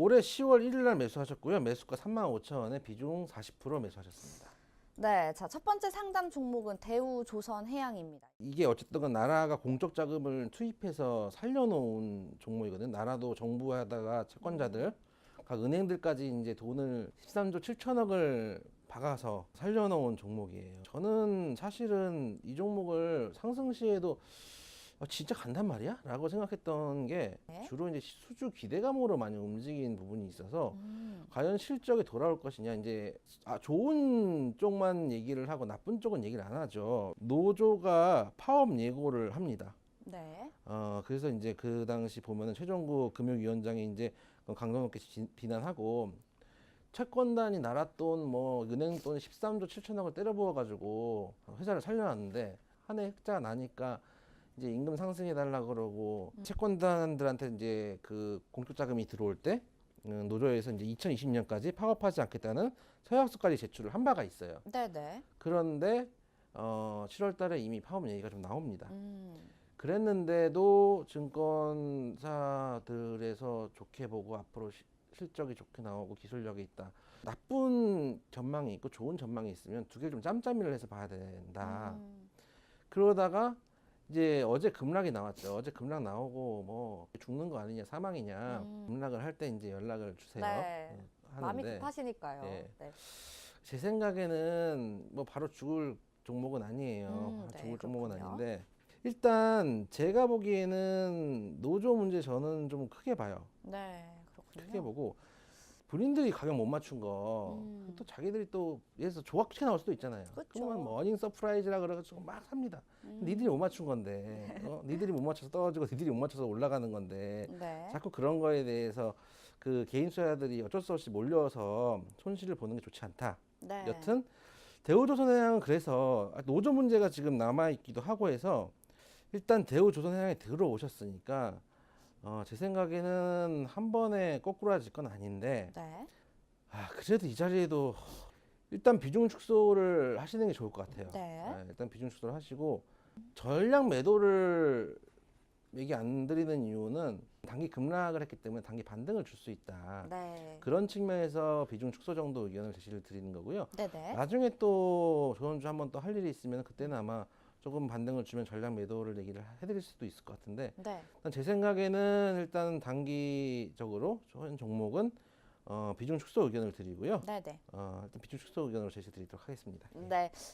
올해 10월 1일 날 매수하셨고요. 매수가 35,000원에 비중 40% 매수하셨습니다. 네, 자, 첫 번째 상담 종목은 대우조선해양입니다. 이게 어쨌든 간 나라가 공적 자금을 투입해서 살려놓은 종목이거든요. 나라도 정부 하다가 채권자들, 각 은행들까지 이제 돈을 13조 7천억을 박아서 살려놓은 종목이에요. 저는 사실은 이 종목을 상승 시에도 어, 진짜 간단 말이야? 라고 생각했던 게 네. 주로 이제 수주 기대감으로 많이 움직인 부분이 있어서 음, 과연 실적이 돌아올 것이냐 이제 아 좋은 쪽만 얘기를 하고 나쁜 쪽은 얘기를 안 하죠 노조가 파업 예고를 합니다 네. 어 그래서 이제 그 당시 보면은 최종구 금융위원장이 이제 지- 비난하고 채권단이 나라 돈 뭐 은행 돈 13조 7천억을 때려 부어 가지고 회사를 살려놨는데 한 해 흑자가 나니까 이제 임금 상승해 달라 그러고 채권단들한테 이제 그 공적 자금이 들어올 때 음, 노조에서 이제 2020년까지 파업하지 않겠다는 서약서까지 제출을 한 바가 있어요. 네, 네. 그런데 어 7월 달에 이미 파업 얘기가 좀 나옵니다. 음, 그랬는데도 증권사들에서 좋게 보고 앞으로 시- 실적이 좋게 나오고 기술력이 있다. 나쁜 전망이 있고 좋은 전망이 있으면 두 개를 좀 짬짬이를 해서 봐야 된다. 음, 그러다가 이제 어제 급락이 나왔죠. 어제 급락 나오고 뭐 죽는 거 아니냐, 사망이냐. 음. 급락을 할 때 이제 연락을 주세요. 네. 어, 마음이 하는데 급하시니까요. 예. 네. 제 생각에는 뭐 바로 죽을 종목은 아니에요. 음, 네, 죽을 종목은 그렇군요. 아닌데 일단 제가 보기에는 노조 문제 저는 좀 크게 봐요. 네, 그렇군요. 크게 보고 본인들이 가격 못 맞춘 거 음. 또 자기들이 또 예를 조각치 나올 수도 있잖아요. 그쵸. 그러면 뭐 어닝 서프라이즈라 그래가지고 막 삽니다. 음. 니들이 못 맞춘 건데, 어? 니들이 못 맞춰서 떨어지고 니들이 못 맞춰서 올라가는 건데 네. 자꾸 그런 거에 대해서 그 개인 투자자들이 어쩔 수 없이 몰려서 손실을 보는 게 좋지 않다. 네. 여튼 대우조선해양은 그래서 노조 문제가 지금 남아 있기도 하고 해서 일단 대우조선해양에 들어오셨으니까 어, 제 생각에는 한 번에 거꾸로질 건 아닌데 네. 아 그래도 이 자리에도 일단 비중 축소를 하시는 게 좋을 것 같아요. 네. 아, 일단 비중 축소를 하시고 전량 매도를 얘기 안 드리는 이유는 단기 급락을 했기 때문에 단기 반등을 줄 수 있다. 네. 그런 측면에서 비중 축소 정도 의견을 제시를 드리는 거고요. 네, 네. 나중에 또 조선주 한번 또 할 일이 있으면 그때는 아마 조금 반등을 주면 전량 매도를 얘기를 해드릴 수도 있을 것 같은데 네. 일단 제 생각에는 일단 단기적으로 현 종목은 어, 비중 축소 의견을 드리고요. 네, 네. 어, 일단 비중 축소 의견으로 제시드리도록 하겠습니다. 예. 네.